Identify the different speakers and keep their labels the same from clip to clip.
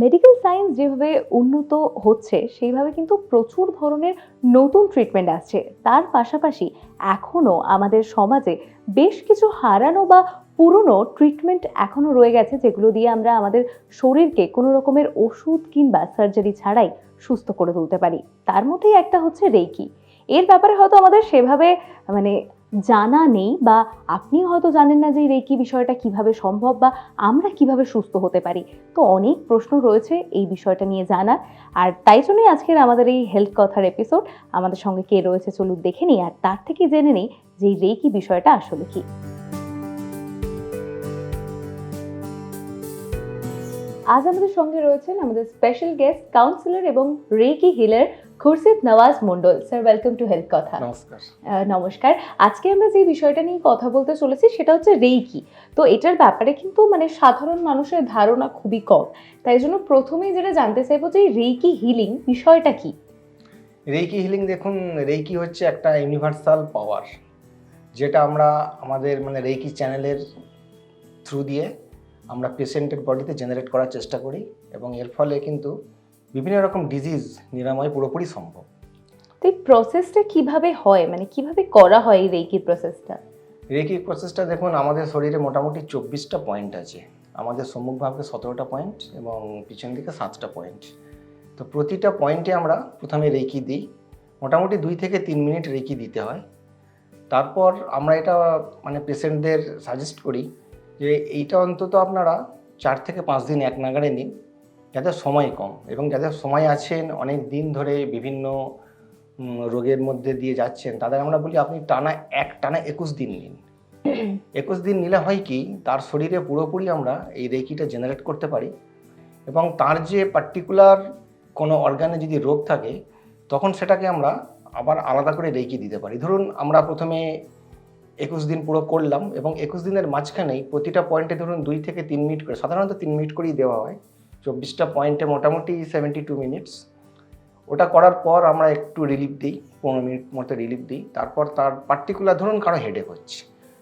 Speaker 1: Medical science যেভাবে উন্নত হচ্ছে, সেইভাবে কিন্তু প্রচুর ধরনের নতুন ট্রিটমেন্ট আসছে। তার পাশাপাশি এখনও আমাদের সমাজে বেশ কিছু হারানো বা পুরনো ট্রিটমেন্ট এখনও রয়ে গেছে, যেগুলো দিয়ে আমরা আমাদের শরীরকে কোনো রকমের ওষুধ কিংবা সার্জারি ছাড়াই সুস্থ করে তুলতে পারি। তার মধ্যেই একটা হচ্ছে রেকি এর ব্যাপারে হয়তো আমাদের সেভাবে মানে জানা নেই বা আপনি হয়তো জানেন না যে রেকি বিষয়টা কীভাবে সম্ভব বা আমরা কীভাবে সুস্থ হতে পারি। তো অনেক প্রশ্ন রয়েছে এই বিষয়টা নিয়ে জানার। আর তাই জন্যই আজকের আমাদের এই হেলথ কথার এপিসোড আমাদের সঙ্গে কে রয়েছে চলুন দেখে নিই আর তার থেকে জেনে নিই যে রেকি বিষয়টা আসলে কি। আজ আমাদের সঙ্গে রয়েছেন আমাদের স্পেশাল গেস্ট কাউন্সিলর এবং reiki healer Khurshid Nawaz Mandal. Sir welcome to health কথা
Speaker 2: নমস্কার।
Speaker 1: নমস্কার। আজকে আমরা যে বিষয়টা নিয়ে কথা বলতে চলেছি সেটা হচ্ছে রেইকি। তো এটার ব্যাপারে কিন্তু মানে সাধারণ মানুষের ধারণা খুবই কম। তাই জন্য প্রথমেই যেটা জানতে চাইব যে রেইকি হিলিং বিষয়টা কি?
Speaker 2: রেইকি হিলিং দেখুন রেইকি হচ্ছে একটা ইউনিভার্সাল পাওয়ার যেটা আমরা আমাদের মানে রেইকি চ্যানেলের থ্রু দিয়ে আমরা পেশেন্টের বডিতে জেনারেট করার চেষ্টা করি এবং এর ফলে কিন্তু বিভিন্ন রকম ডিজিজ নিরাময় পুরোপুরি সম্ভব।
Speaker 1: তো এই প্রসেসটা কীভাবে হয়? মানে কীভাবে করা হয় এই রেইকির প্রসেসটা
Speaker 2: রেকি প্রসেসটা দেখুন আমাদের শরীরে মোটামুটি চব্বিশটা পয়েন্ট আছে। আমাদের সম্মুখভাগে সতেরোটা পয়েন্ট এবং পিছন দিকে সাতটা পয়েন্ট তো প্রতিটা পয়েন্টে আমরা প্রথমে রেকি দিই। মোটামুটি দুই থেকে তিন মিনিট রেকি দিতে হয়। তারপর আমরা এটা মানে পেশেন্টদের সাজেস্ট করি যে এইটা অন্তত আপনারা চার থেকে পাঁচ দিন এক নাগাড়ে নিন। যাদের সময় কম এবং যাদের সময় আছেন অনেক দিন ধরে বিভিন্ন রোগের মধ্যে দিয়ে যাচ্ছেন তাদের আমরা বলি আপনি টানা এক টানা একুশ দিন নিন। একুশ দিন নিলে হয় কি তার শরীরে পুরোপুরি আমরা এই রেকিটা জেনারেট করতে পারি এবং তার যে পার্টিকুলার কোনো অর্গানে যদি রোগ থাকে তখন সেটাকে আমরা আবার আলাদা করে রেকি দিতে পারি। ধরুন আমরা প্রথমে একুশ দিন পুরো করলাম এবং একুশ দিনের মাঝখানেই প্রতিটা পয়েন্টে ধরুন দুই থেকে তিন মিনিট করে সাধারণত তিন মিনিট করেই দেওয়া হয় চব্বিশটা পয়েন্টে মোটামুটি সেভেন্টি টু মিনিটস ওটা করার পর আমরা একটু রিলিফ দিই পনেরো মিনিট মতো রিলিফ দিই। তারপর তার পার্টিকুলার ধরুন কারও হেডেক হচ্ছে।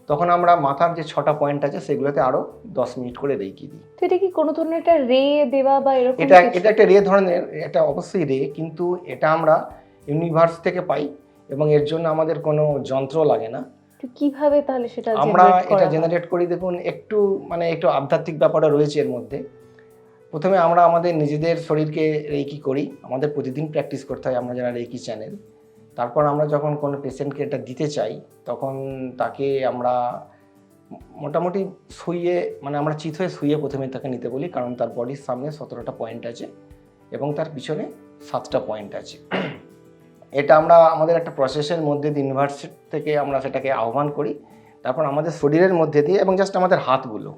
Speaker 2: তখন আমরা মাথার যে ছটা পয়েন্ট আছে সেগুলোতে আরও দশ মিনিট করে রেখে দিই।
Speaker 1: তো এটা কি কোনো ধরনের একটা রে দেওয়া বা এরকম
Speaker 2: এটা এটা একটা রে ধরনের এটা অবশ্যই রে কিন্তু এটা আমরা ইউনিভার্স থেকে পাই এবং এর জন্য আমাদের কোনো যন্ত্র লাগে না।
Speaker 1: কীভাবে তাহলে সেটা
Speaker 2: আমরা এটা জেনারেট করি দেখুন একটু মানে একটু আধ্যাত্মিক ব্যাপারটা রয়েছে এর মধ্যে। প্রথমে আমরা আমাদের নিজেদের শরীরকে রেকি করি, আমাদের প্রতিদিন প্র্যাকটিস করতে হয় আমরা যারা রেকি চ্যানেল তারপর আমরা যখন কোনো পেশেন্টকে এটা দিতে চাই, তখন তাকে আমরা মোটামুটি শুইয়ে মানে আমরা চিত হয়ে শুয়ে প্রথমে তাকে নিতে বলি, কারণ তার বডির সামনে সতেরোটা পয়েন্ট আছে এবং তার পিছনে সাতটা পয়েন্ট আছে। এটা আমরা, আমাদের একটা প্রসেসের মধ্যে ইউনিভার্সিটি থেকে আমরা সেটাকে আহ্বান করি। তারপর আমাদের শরীরের মধ্যে দিয়ে এবং জাস্ট আমাদের হাতগুলো।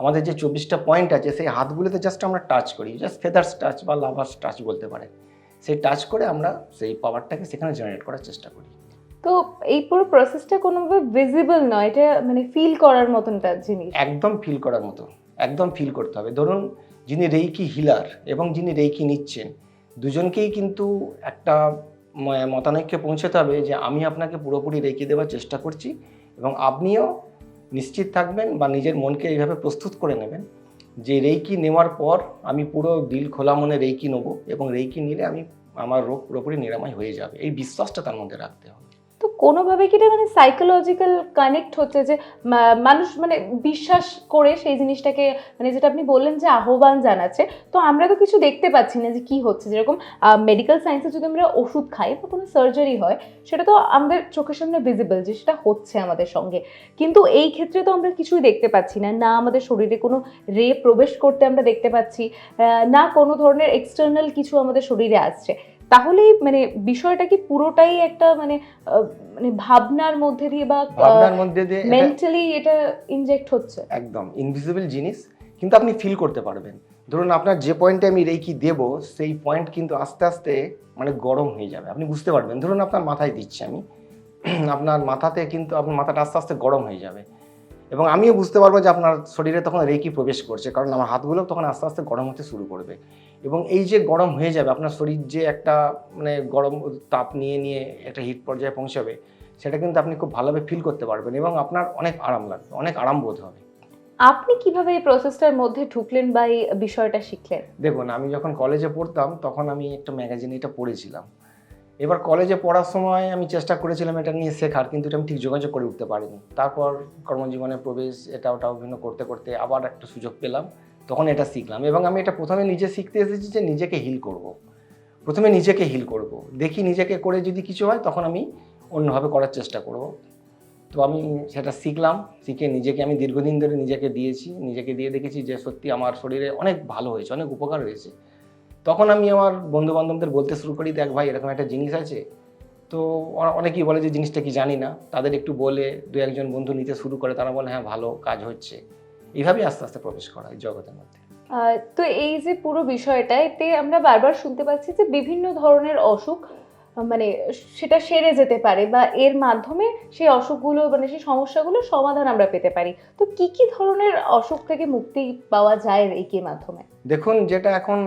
Speaker 2: আমাদের যে চব্বিশটা পয়েন্ট আছে সেই হাতগুলোতে জাস্ট আমরা টাচ করি জাস্ট ফেদার্স টাচ বা লাভার্স টাচ বলতে পারে। সেই টাচ করে আমরা সেই পাওয়ারটাকে সেখানে জেনারেট করার চেষ্টা করি।
Speaker 1: তো এই পুরো প্রসেসটা কোনোভাবে ভিজিবল নয় এটা মানে ফিল করার মতন তার জিনিস।
Speaker 2: একদম ফিল করার মতো একদম ফিল করতে হবে। ধরুন যিনি রেইকি হিলার এবং যিনি রেইকি নিচ্ছেন দুজনকেই কিন্তু একটা মতানৈক্যে পৌঁছতে হবে যে আমি আপনাকে পুরোপুরি রেকি দেওয়ার চেষ্টা করছি এবং আপনিও নিশ্চিত থাকবেন বা নিজের মনকে এইভাবে প্রস্তুত করে নেবেন যে রেইকি নেওয়ার পর আমি পুরো দিল খোলা মনে রেইকি নেব এবং রেইকি নিলে আমি আমার রোগ পুরোপুরি নিরাময় হয়ে যাবে। এই বিশ্বাসটা তার মধ্যে রাখতে হবে।
Speaker 1: কোনোভাবে কি এটা মানে সাইকোলজিক্যাল কানেক্ট হচ্ছে যে মানুষ মানে বিশ্বাস করে সেই জিনিসটাকে মানে যেটা আপনি বললেন যে আহ্বান জানাচ্ছে, তো আমরা তো কিছু দেখতে পাচ্ছি না যে কি হচ্ছে। যেরকম মেডিকেল সায়েন্সে যদি আমরা ওষুধ খাই বা কোনো সার্জারি হয়, সেটা তো আমাদের চোখের সামনে ভিজিবল যে সেটা হচ্ছে আমাদের সঙ্গে। কিন্তু এই ক্ষেত্রে তো আমরা কিছুই দেখতে পাচ্ছি না। না আমাদের শরীরে কোনো রে প্রবেশ করতে আমরা দেখতে পাচ্ছি না কোনো ধরনের এক্সটার্নাল কিছু আমাদের শরীরে আসছে। তাহলে মানে বিষয়টা কি পুরোটাই একটা মানে মানে ভাবনার মধ্যে দিয়ে বা
Speaker 2: ভাবনার মধ্যে দিয়ে
Speaker 1: মেন্টালি এটা ইনজেক্ট হচ্ছে?
Speaker 2: একদম ইনভিজিবল জিনিস কিন্তু আপনি ফিল করতে পারবেন। ধরুন আপনার যে পয়েন্টে আমি রেকি দেব সেই পয়েন্ট কিন্তু আস্তে আস্তে মানে গরম হয়ে যাবে। আপনি বুঝতে পারবেন ধরুন আপনার মাথায় দিচ্ছি আমি আপনার মাথাতে কিন্তু আপনার মাথাটা আস্তে আস্তে গরম হয়ে যাবে। এবং আমিও বুঝতে পারব যে আপনার শরীরে তখন রেকি প্রবেশ করছে কারণ আমার হাতগুলো তখন আস্তে আস্তে গরম হতে শুরু করবে। এবং এই যে গরম হয়ে যাবে আপনার শরীর যে একটা মানে গরম তাপ নিয়ে নিয়ে একটা হিট পর্যায়ে পৌঁছাবে সেটা কিন্তু আপনি খুব ভালোভাবে ফিল করতে পারবেন এবং আপনার অনেক আরাম লাগবে অনেক আরাম বোধ হবে।
Speaker 1: আপনি কীভাবে এই প্রসেসটার মধ্যে ঢুকলেন বা এই বিষয়টা শিখলেন?
Speaker 2: দেখুন আমি যখন কলেজে পড়তাম তখন আমি একটা ম্যাগাজিন এটা পড়েছিলাম। এবার কলেজে পড়ার সময় আমি চেষ্টা করেছিলাম এটা নিয়ে শেখার, কিন্তু এটা আমি ঠিক যোগাযোগ করে উঠতে পারিনি তারপর কর্মজীবনে প্রবেশ, এটা ওটা বিভিন্ন করতে করতে আবার একটা সুযোগ পেলাম, তখন এটা শিখলাম এবং আমি এটা প্রথমে নিজে শিখতে এসেছি যে নিজেকে হিল করব। প্রথমে নিজেকে হিল করব। দেখি নিজেকে করে যদি কিছু হয়, তখন আমি অন্যভাবে করার চেষ্টা করব তো আমি সেটা শিখলাম, শিখে নিজেকে আমি দীর্ঘদিন ধরে নিজেকে দিয়েছি, নিজেকে দিয়ে দেখেছি যে সত্যি আমার শরীরে অনেক ভালো হয়েছে, অনেক উপকার হয়েছে তখন আমি আমার বন্ধু বান্ধবদের বলতে শুরু করি দেখ ভাই এরকম একটা জিনিস আছে। তো অনেকেই বলে যে জিনিসটা কি জানি না। তাদের একটু বলে দু একজন বন্ধু নিতে শুরু করে তারা বলে হ্যাঁ ভালো কাজ হচ্ছে। এইভাবেই আস্তে আস্তে প্রবেশ করা এই জগতের মধ্যে।
Speaker 1: তো এই যে পুরো বিষয়টা এতে আমরা বারবার শুনতে পাচ্ছি যে বিভিন্ন ধরনের অসুখ মানে সেটা সেরে যেতে পারে বা এর মাধ্যমে সেই অসুখগুলো মানে সেই সমস্যাগুলোর সমাধান আমরা পেতে পারি। তো কি কি ধরনের অসুখ থেকে মুক্তি পাওয়া যায় রেকির মাধ্যমে?
Speaker 2: দেখুন যেটা এখন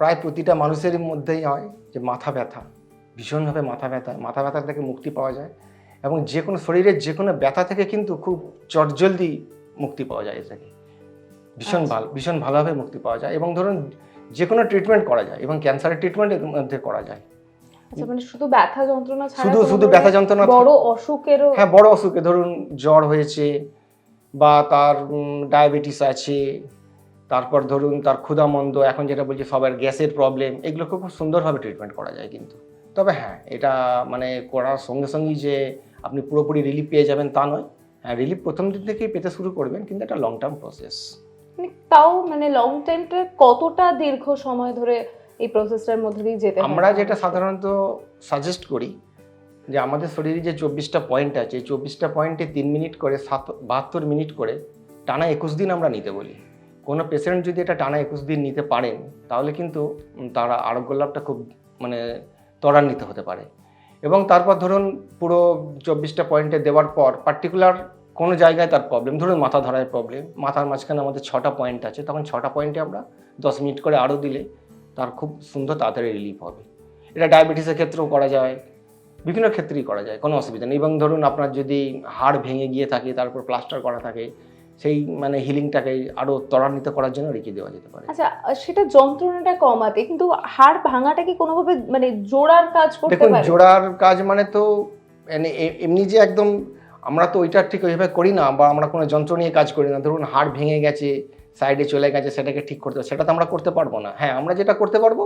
Speaker 2: প্রায় প্রতিটা মানুষের মধ্যেই হয় যে মাথা ব্যথা ভীষণভাবে মাথা ব্যথা। মাথা ব্যথা থেকে মুক্তি পাওয়া যায় এবং যে কোনো শরীরের যে কোনো ব্যথা থেকে কিন্তু খুব চটজলদি মুক্তি পাওয়া যায় এটাকে। ভীষণ
Speaker 1: আচ্ছা।
Speaker 2: ভালো ভীষণ ভালোভাবে মুক্তি পাওয়া যায় এবং ধরুন যে কোনো ট্রিটমেন্ট করা যায় এবং ক্যান্সারের ট্রিটমেন্ট এর মধ্যে করা যায়।
Speaker 1: আচ্ছা মানে শুধু ব্যথা যন্ত্রণা ছাড়া
Speaker 2: শুধু শুধু ব্যথা যন্ত্রণা
Speaker 1: বড় অসুখেরও
Speaker 2: হ্যাঁ বড় অসুখে ধরুন জ্বর হয়েছে বা তার ডায়াবেটিস আছে তারপর ধরুন তার ক্ষুধামন্দ এখন যেটা বলছি সবার গ্যাসের প্রবলেম এগুলোকে খুব সুন্দরভাবে ট্রিটমেন্ট করা যায় কিন্তু। তবে হ্যাঁ এটা মানে করার সঙ্গে সঙ্গেই যে আপনি পুরোপুরি রিলিফ পেয়ে যাবেন তা নয়। হ্যাঁ রিলিফ প্রথম দিন থেকেই পেতে শুরু করবেন কিন্তু এটা লং টার্ম প্রসেস
Speaker 1: মানে তাও মানে লং টাইমটা কতটা দীর্ঘ সময় ধরে এই প্রসেসটার মধ্যে দিয়ে যেতে
Speaker 2: আমরা যেটা সাধারণত সাজেস্ট করি যে আমাদের শরীরে যে চব্বিশটা পয়েন্ট আছে এই চব্বিশটা পয়েন্টে তিন মিনিট করে সাত বাহাত্তর মিনিট করে টানা একুশ দিন আমরা নিতে বলি। কোনো পেশেন্ট যদি এটা টানা একুশ দিন নিতে পারেন, তাহলে কিন্তু তারা আরোগ্য লাভটা খুব মানে ত্বরান্বিত হতে পারে। এবং তারপর ধরুন পুরো চব্বিশটা পয়েন্টে দেওয়ার পর পার্টিকুলার কোনো জায়গায় তার প্রবলেম ধরুন মাথা ধরার প্রবলেম মাথার মাঝখানে আমাদের ছটা পয়েন্ট আছে, তখন ছটা পয়েন্টে আমরা দশ মিনিট করে আরও দিলে তার খুব সুন্দর তাড়াতাড়ি রিলিফ হবে। এটা ডায়াবেটিসের ক্ষেত্রেও করা যায়, বিভিন্ন ক্ষেত্রেই করা যায়, কোনো অসুবিধা নেই। এবং ধরুন আপনার যদি হাড় ভেঙে গিয়ে থাকে তারপর প্লাস্টার করা থাকে সেই মানে হিলিংটাকে আরও ত্বরান্বিত করার জন্য রেখে দেওয়া যেতে পারে।
Speaker 1: আচ্ছা সেটা যন্ত্রণাটা কমাতে কিন্তু হাড় ভাঙাটা কি কোনোভাবে মানে জোড়ার কাজ করতে
Speaker 2: দেখুন জোড়ার কাজ মানে তো মানে এমনি যে একদম আমরা তো ওইটা ঠিক ওইভাবে করি না বা আমরা কোনো যন্ত্র নিয়ে কাজ করি না। ধরুন হাড় ভেঙে গেছে সাইডে চলে গেছে সেটাকে ঠিক করতে সেটা তো আমরা করতে পারব না। হ্যাঁ আমরা যেটা করতে পারব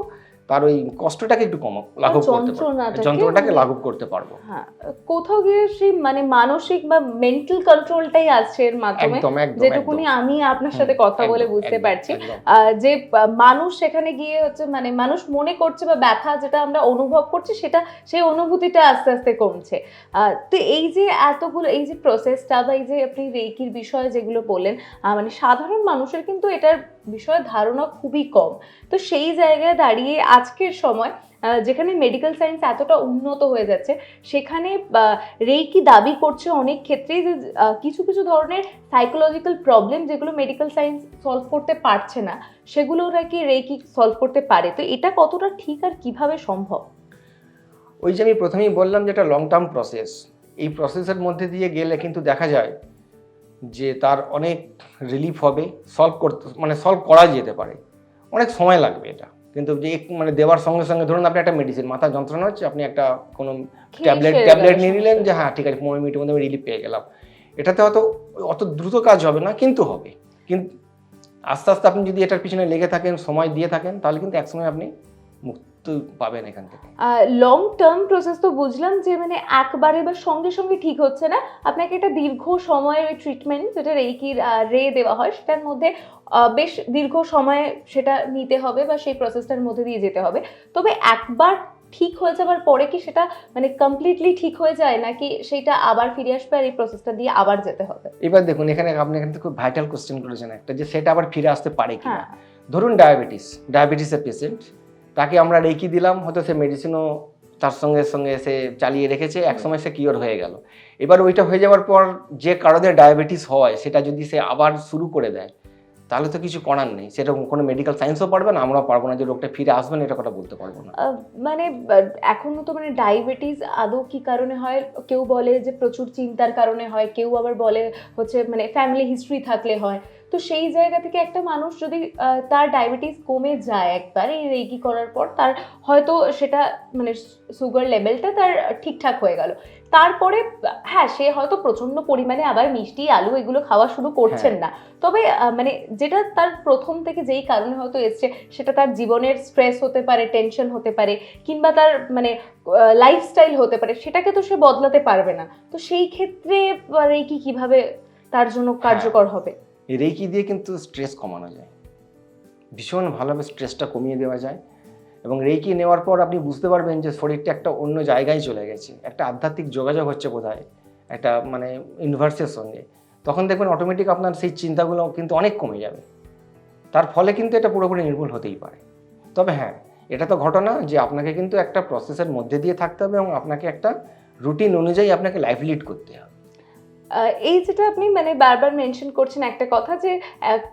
Speaker 2: তার ওই কষ্টটাকে একটু কম লাঘব করতে পারব।
Speaker 1: যন্ত্রণাটাকে
Speaker 2: লাঘব করতে পারব।
Speaker 1: হ্যাঁ কোথাও গিয়ে সেই মানে মানসিক বা মেন্টাল কন্ট্রোলটাই আসছে এর মাধ্যমে। যেটুকুনি আমি আপনার সাথে কথা বলে বুঝতে পারছি। যে মানুষ সেখানে গিয়ে হচ্ছে মানে মানুষ মনে করছে বা ব্যথা যেটা আমরা অনুভব করছি সেটা সেই অনুভূতিটা আস্তে আস্তে কমছে। তো এই যে এতগুলো এই যে প্রসেসটা বা এই যে আপনি রেকির বিষয়ে যেগুলো বললেন মানে সাধারণ মানুষের কিন্তু এটার বিষয়ে ধারণা খুবই কম। তো সেই জায়গায় দাঁড়িয়ে আজকের সময় যেখানে মেডিকেল সায়েন্স এতটা উন্নত হয়ে যাচ্ছে, সেখানে রেকি দাবি করছে অনেক ক্ষেত্রেই যে কিছু কিছু ধরনের সাইকোলজিক্যাল প্রবলেম যেগুলো মেডিকেল সায়েন্স সলভ করতে পারছে না, সেগুলো নাকি রেকি সলভ করতে পারে। তো এটা কতটা ঠিক আর কীভাবে সম্ভব?
Speaker 2: ওই যে আমি প্রথমেই বললাম যে এটা লং টার্ম প্রসেস এই প্রসেসের মধ্যে দিয়ে গেলে কিন্তু দেখা যায় যে তার অনেক রিলিফ হবে সলভ করতে মানে সলভ করা যেতে পারে। অনেক সময় লাগবে এটা। কিন্তু যে মানে দেওয়ার সঙ্গে সঙ্গে ধরুন আপনি একটা মেডিসিন মাথা যন্ত্রণা হচ্ছে আপনি একটা কোনো ট্যাবলেট ট্যাবলেট নিয়ে নিলেন যে হ্যাঁ ঠিক আছে পনেরো মিনিটের মধ্যে আমি রিলিফ পেয়ে গেলাম। এটাতে হয়তো অত দ্রুত কাজ হবে না কিন্তু হবে। কিন্তু আস্তে আস্তে আপনি যদি এটার পিছনে লেগে থাকেন সময় দিয়ে থাকেন তাহলে কিন্তু একসময় আপনি মুক্তি পাবেন এখান থেকে?
Speaker 1: লং টার্ম প্রসেস তো বুঝলাম যে মানে একবারে বা সঙ্গে সঙ্গে ঠিক হচ্ছে না। আপনাকে একটা দীর্ঘ সময়ের ওই ট্রিটমেন্ট যেটা রেকির রে দেওয়া হয় সেটার মধ্যে বেশ দীর্ঘ সময় সেটা নিতে হবে বা সেই প্রসেসটার মধ্যে দিয়ে যেতে হবে। তবে একবার ঠিক হয়ে যাওয়ার পরে কি সেটা মানে কমপ্লিটলি ঠিক হয়ে যায় নাকি সেটা আবার ফিরে আসবে আর এই প্রসেসটা দিয়ে আবার যেতে হবে?
Speaker 2: এবার দেখুন এখানে আপনি এখান থেকে খুব ভাইটাল কোশ্চেন করেছেন একটা যে সেটা আবার ফিরে আসতে পারে কি
Speaker 1: হ্যাঁ।
Speaker 2: ধরুন ডায়াবেটিস ডায়াবেটিসের পেশেন্ট তাকে আমরা রেকি দিলাম হয়তো সে মেডিসিনও তার সঙ্গে সঙ্গে সে চালিয়ে রেখেছে একসময় সে কিওর হয়ে গেল। এবার ওইটা হয়ে যাওয়ার পর যে কারণে ডায়াবেটিস হয় সেটা যদি সে আবার শুরু করে দেয় তাহলে তো কিছু করার নেই। সেরকম কোনো মেডিকেল সায়েন্সও পারবে না আমরাও পারব না যে রোগটা ফিরে আসবে না এটা কথা বলতে পারব না।
Speaker 1: মানে আহ, এখনও তো মানে ডায়াবেটিস আদৌ কি কারণে হয়? কেউ বলে যে প্রচুর চিন্তার কারণে হয় কেউ আবার বলে হচ্ছে মানে ফ্যামিলি হিস্ট্রি থাকলে হয়। তো সেই জায়গা থেকে একটা মানুষ যদি তার ডায়াবেটিস কমে যায় একবার এই রেগি করার পর তার হয়তো সেটা মানে সুগার লেভেলটা তার ঠিকঠাক হয়ে গেল। তারপরে হ্যাঁ সে হয়তো প্রচণ্ড পরিমাণে আবার মিষ্টি আলু এগুলো খাওয়া শুরু করছেন না। তবে মানে যেটা তার প্রথম থেকে যেই কারণে হয়তো এসছে সেটা তার জীবনের স্ট্রেস হতে পারে টেনশন হতে পারে কিংবা তার মানে লাইফস্টাইল হতে পারে সেটাকে তো সে বদলাতে পারবে না। তো সেই ক্ষেত্রে রেকি কীভাবে তার জন্য কার্যকর হবে?
Speaker 2: রেকি দিয়ে কিন্তু স্ট্রেস কমানো যায়। ভীষণ ভালোভাবে স্ট্রেসটা কমিয়ে দেওয়া যায়। এবং রেকি নেওয়ার পর আপনি বুঝতে পারবেন যে শরীরটা একটা অন্য জায়গায় চলে গেছে। একটা আধ্যাত্মিক যোগাযোগ হচ্ছে বোধহয়, একটা মানে ইউনিভার্সের সঙ্গে। তখন দেখবেন অটোমেটিক আপনার সেই চিন্তাগুলো কিন্তু অনেক কমে যাবে। তার ফলে কিন্তু এটা পুরোপুরি নির্মূল হতেই পারে। তবে হ্যাঁ এটা তো ঘটনা যে আপনাকে কিন্তু একটা প্রসেসের মধ্যে দিয়ে থাকতে হবে এবং আপনাকে একটা রুটিন অনুযায়ী আপনাকে লাইফ লিড করতে হবে।
Speaker 1: এই যেটা আপনি মানে বারবার মেনশন করছেন একটা কথা যে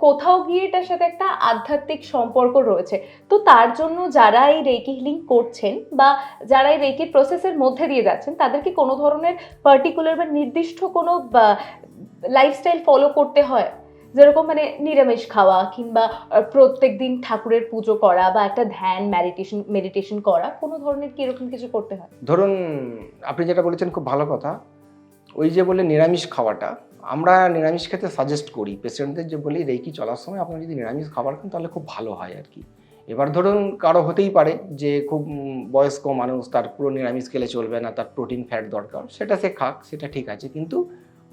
Speaker 1: কোথাও গিয়ে এটার সাথে একটা আধ্যাত্মিক সম্পর্ক রয়েছে। তো তার জন্য যারা এই রেকি হিলিং করছেন বা যারা এই রেকির প্রসেসের মধ্যে দিয়ে যাচ্ছেন তাদেরকে কোনো ধরনের পার্টিকুলার বা নির্দিষ্ট কোনো লাইফস্টাইল ফলো করতে হয়? যেরকম মানে নিরামিষ খাওয়া কিংবা প্রত্যেক দিন ঠাকুরের পুজো করা বা একটা ধ্যান মেডিটেশন মেডিটেশন করা, কোনো ধরনের কি এরকম কিছু করতে হয়?
Speaker 2: ধরুন, আপনি যেটা বলেছেন খুব ভালো কথা। ওই যে বলে নিরামিষ খাওয়াটা, আমরা নিরামিষ খেতে সাজেস্ট করি। পেশেন্টদের যে বলি রেকি চলার সময় আপনারা যদি নিরামিষ খাবার খান, তাহলে খুব ভালো হয় আর কি। এবার ধরুন কারও হতেই পারে যে খুব বয়স্ক মানুষ, তার পুরো নিরামিষ খেলে চলবে না, তার প্রোটিন ফ্যাট দরকার, সেটা সে খাক, সেটা ঠিক আছে, কিন্তু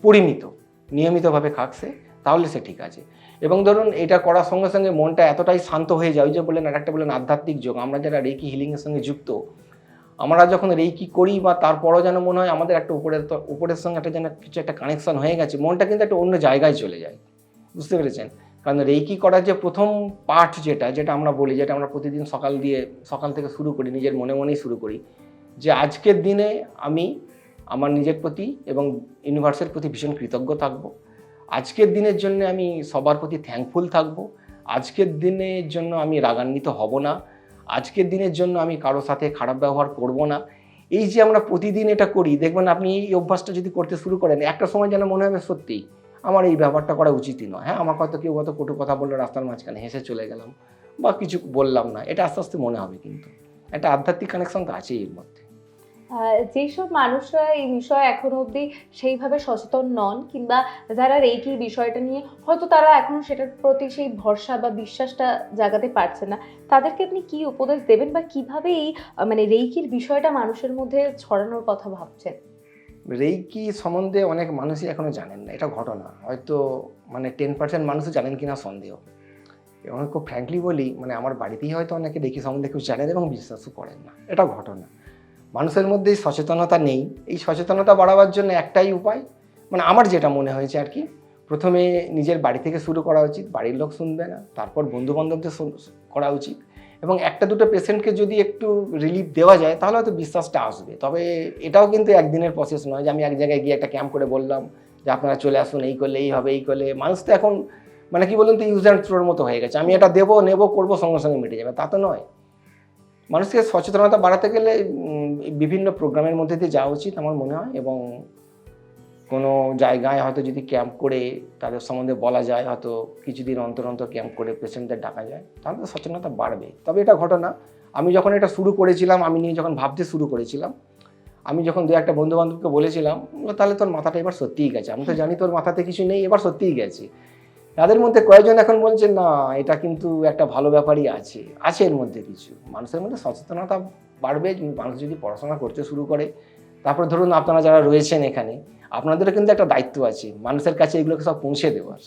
Speaker 2: পরিমিত, নিয়মিতভাবে খাক সে, তাহলে সে ঠিক আছে। এবং ধরুন এটা করার সঙ্গে সঙ্গে মনটা এতটাই শান্ত হয়ে যায়, ওই যে বললেন আর একটা বললেন আধ্যাত্মিক যোগ, আমরা যারা রেকি হিলিংয়ের সঙ্গে যুক্ত আমরা যখন রেকি করি বা তারপরও যেন মনে হয় আমাদের একটা উপরের উপরের সঙ্গে একটা যেন কিছু একটা কানেকশন হয়ে গেছে, মনটা কিন্তু একটা অন্য জায়গায় চলে যায়। বুঝতে পেরেছেন? কারণ রেকি করার যে প্রথম পার্ট যেটা যেটা আমরা বলি, যেটা আমরা প্রতিদিন সকাল দিয়ে, সকাল থেকে শুরু করি, নিজের মনে মনেই শুরু করি, যে আজকের দিনে আমি আমার নিজের প্রতি এবং ইউনিভার্সের প্রতি ভীষণ কৃতজ্ঞ থাকব। আজকের দিনের জন্য আমি সবার প্রতি থ্যাঙ্কফুল থাকব। আজকের দিনের জন্য আমি রাগান্বিত হব না। আজকের দিনের জন্য আমি কারও সাথে খারাপ ব্যবহার করব না। এই যে আমরা প্রতিদিন এটা করি, দেখবেন আপনি এই অভ্যাসটা যদি করতে শুরু করেন, একটা সময় যেন মনে হবে সত্যি আমার এই ব্যবহারটা করা উচিতই নয়। হ্যাঁ আমার হয়তো কেউ হয়তো কটু কথা বলল, রাস্তার মাঝখানে হেসে চলে গেলাম বা কিছু বললাম না, এটা আস্তে আস্তে মনে হবে কিন্তু। একটা আধ্যাত্মিক কানেকশন তো আছেই এর মধ্যে।
Speaker 1: যেসব মানুষরা এই বিষয়ে এখনও অবধি সেইভাবে সচেতন নন কিংবা যারা রেইকির বিষয়টা নিয়ে হয়তো তারা এখনও সেটার প্রতি সেই ভরসা বা বিশ্বাসটা জাগাতে পারছে না, তাদেরকে আপনি কি উপদেশ দেবেন বা কীভাবে এই মানে রেইকির বিষয়টা মানুষের মধ্যে ছড়ানোর কথা ভাবছেন?
Speaker 2: রেইকি সম্বন্ধে অনেক মানুষই এখনও জানেন না, এটা ঘটনা। হয়তো মানে টেন পার্সেন্ট মানুষও জানেন কিনা সন্দেহ। এবং খুব ফ্র্যাঙ্কলি বলি মানে আমার বাড়িতেই হয়তো অনেকে রেকি সম্বন্ধে কেউ জানেন এবং বিশ্বাসও করেন না এটা ঘটনা। মানুষের মধ্যে এই সচেতনতা নেই। এই সচেতনতা বাড়াবার জন্য একটাই উপায় মানে আমার যেটা মনে হয়েছে আর কি, প্রথমে নিজের বাড়ি থেকে শুরু করা উচিত, বাড়ির লোক শুনবে না, তারপর বন্ধু বান্ধবদের করা উচিত এবং একটা দুটো পেশেন্টকে যদি একটু রিলিফ দেওয়া যায়, তাহলে হয়তো বিশ্বাসটা আসবে। তবে এটাও কিন্তু একদিনের প্রসেস নয় যে আমি এক জায়গায় গিয়ে একটা ক্যাম্প করে বললাম যে আপনারা চলে আসুন, এই করলে, এই হবে, এই করলে। মানুষ তো এখন মানে কি বলুন তো ইউজ অ্যান্ড থ্রোর মতো হয়ে গেছে। আমি এটা দেবো, নেব, করব, সঙ্গে সঙ্গে মিটে যাবে। তা তো নয়। মানুষকে সচেতনতা বাড়াতে গেলে বিভিন্ন প্রোগ্রামের মধ্যে দিয়ে যাওয়া উচিত আমার মনে হয় এবং কোনো জায়গায় হয়তো যদি ক্যাম্প করে তাদের সম্বন্ধে বলা যায়, হয়তো কিছুদিন অন্তর অন্তর ক্যাম্প করে পেশেন্টদের ডাকা যায়, তাহলে তো সচেতনতা বাড়বে। তবে এটা ঘটনা, আমি যখন এটা শুরু করেছিলাম, আমি নিয়ে যখন ভাবতে শুরু করেছিলাম, আমি যখন দু একটা বন্ধু বান্ধবকে বলেছিলাম তাহলে তোর মাথাটা এবার সত্যিই গেছে। আমি তো জানি তোর মাথাতে কিছু নেই, এবার সত্যিই গেছে। তাদের মধ্যে কয়েকজন এখন বলছে না, এটা কিন্তু একটা ভালো ব্যাপারই আছে। আছে এর মধ্যে কিছু। মানুষের মধ্যে সচেতনতা বাড়বে মানুষ যদি পড়াশোনা করতে শুরু করে, তারপর ধরুন আপনারা যারা রয়েছেন এখানে, আপনাদেরও কিন্তু একটা দায়িত্ব আছে। মানুষের কাছে এগুলোকে সব পৌঁছে দেওয়ার।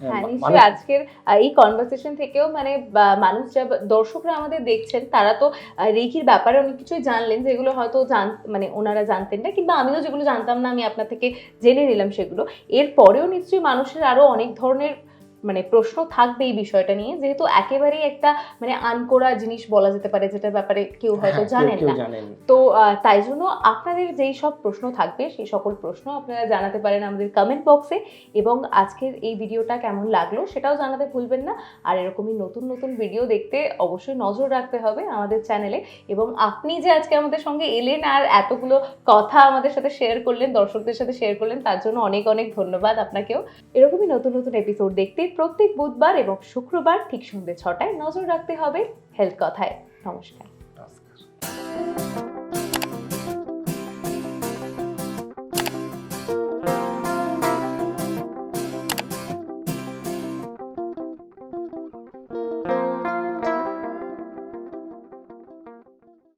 Speaker 1: হ্যাঁ নিশ্চয়ই আজকের আহ, এই কনভারসেশন থেকেও মানে বা, মানুষ যা দর্শকরা আমাদের দেখছেন তারা তো রেকির ব্যাপারে অনেক কিছুই জানলেন যেগুলো হয়তো জান মানে ওনারা জানতেন না কিংবা আমিও যেগুলো জানতাম না আমি আপনার থেকে জেনে নিলাম সেগুলো। এরপরেও নিশ্চয়ই মানুষের আরও অনেক ধরনের মানে প্রশ্ন থাকবে এই বিষয়টা নিয়ে যেহেতু একেবারেই একটা মানে আনকোরা জিনিস বলা যেতে পারে যেটার ব্যাপারে কেউ হয়তো
Speaker 2: হ্যাঁ,
Speaker 1: জানেন না। তো তাই জন্য আপনাদের যেই সব প্রশ্ন থাকবে সেই সকল প্রশ্ন আপনারা জানাতে পারেন আমাদের কমেন্ট বক্সে এবং আজকের এই ভিডিওটা কেমন লাগল সেটাও জানাতে ভুলবেন না। আর এরকমই নতুন নতুন ভিডিও দেখতে অবশ্যই নজর রাখতে হবে আমাদের চ্যানেলে এবং আপনি যে আজকে আমাদের সঙ্গে এলেন আর এতগুলো কথা আমাদের সাথে শেয়ার করলেন দর্শকদের সাথে শেয়ার করলেন তার জন্য অনেক অনেক ধন্যবাদ আপনাকেও। এরকমই নতুন নতুন এপিসোড দেখতে প্রত্যেক বুধবার এবং শুক্রবার ঠিক সন্ধ্যে ছটায় নজর রাখতে হবে হেলথ কথায়।
Speaker 2: নমস্কার।